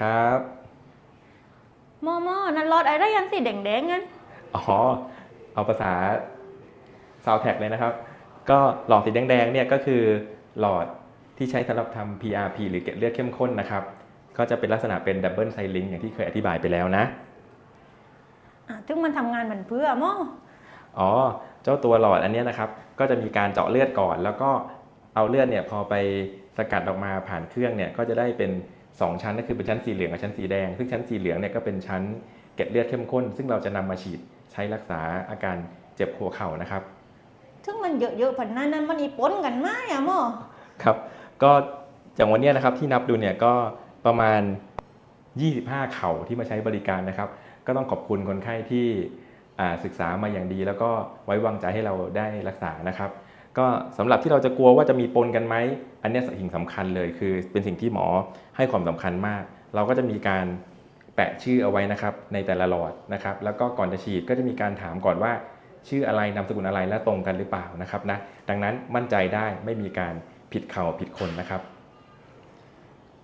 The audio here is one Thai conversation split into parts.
ครับหมอหมอนั่นรถอะไรยันสีแดงๆงั้นอ๋อเอาภาษาซาวแท็กเลยนะครับ ก็หลอดสีแดงๆเนี่ยก็คือหลอดที่ใช้สำหรับทำ PRP หรือเกล็ดเลือดเข้มข้นนะครับ ก็จะเป็นลักษณะเป็นดับเบิลไซลิงอย่างที่เคยอธิบายไปแล้วนะอะถึงมันทำงานเหมือนเพื่อหมออ๋อ เจ้าตัวหลอดอันเนี้ยนะครับ ก็จะมีการเจาะเลือดก่อน แล้วก็เอาเลือดเนี่ยพอไปสกัดออกมาผ่านเครื่องเนี่ยก็จะได้เป็น 2 ชั้นก็คือเป็นชั้นสีเหลืองกับชั้นสีแดง ซึ่งชั้นสีเหลืองเนี่ยก็เป็นชั้นเกล็ดเลือดเข้มข้น ซึ่งเราจะนำมาฉีดใช้รักษาอาการเจ็บหัวเข่านะครับถึงมันเยอะๆผันนั้นนั้นมันอีปนกันไหมอะหมอครับ ก็จากวันเนี้ยนะครับที่นับดูเนี่ยก็ประมาณ 25 เข่าที่มาใช้บริการนะครับ ก็ต้องขอบคุณคนไข้ที่อ่าศึกษามาอย่างดี แล้วก็ไว้วางใจให้เราได้รักษานะครับ ก็สำหรับที่เราจะกลัวว่าจะมีปนกันไหม อันเนี้ยสิ่งสำคัญเลยคือเป็นสิ่งที่หมอให้ความสำคัญมาก เราก็จะมีการแปะชื่อเอาไว้นะครับในแต่ละหลอดนะครับ แล้วก็ก่อนจะฉีดก็จะมีการถามก่อนว่า ชื่ออะไรนามสกุลอะไรและตรงกันหรือเปล่านะครับนะดังนั้นมั่นใจได้ไม่มีการผิดเข่าผิดคนนะครับ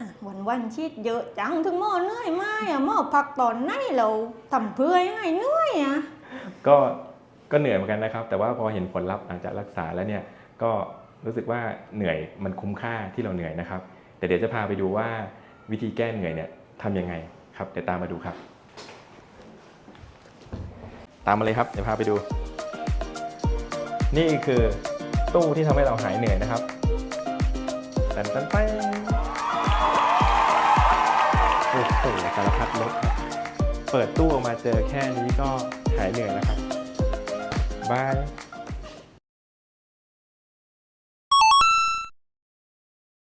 อะวันวันๆชีดเยอะจังถึงหมอเหนื่อยไหมอะหมอพักตอนไหนเราทำเพื่อยังไงเหนื่อยอะก็ ก็เหนื่อยเหมือนกันนะครับ แต่ว่าพอเห็นผลลัพธ์หลังจากรักษาแล้วเนี่ยก็รู้สึกว่าเหนื่อยมันคุ้มค่าที่เราเหนื่อยนะครับ แต่เดี๋ยวจะพาไปดูว่าวิธีแก้เหนื่อยเนี่ยทำยังไงครับเดี๋ยวตามมาดูครับ ตามมาเลยครับเดี๋ยวพาไปดู นี่คือตู้ที่ทำให้เราหายเหนื่อยนะครับตันตันไปโอ้โหสารพัดรถครับ เปิดตู้ออกมาเจอแค่นี้ก็หายเหนื่อยแล้วครับ บาย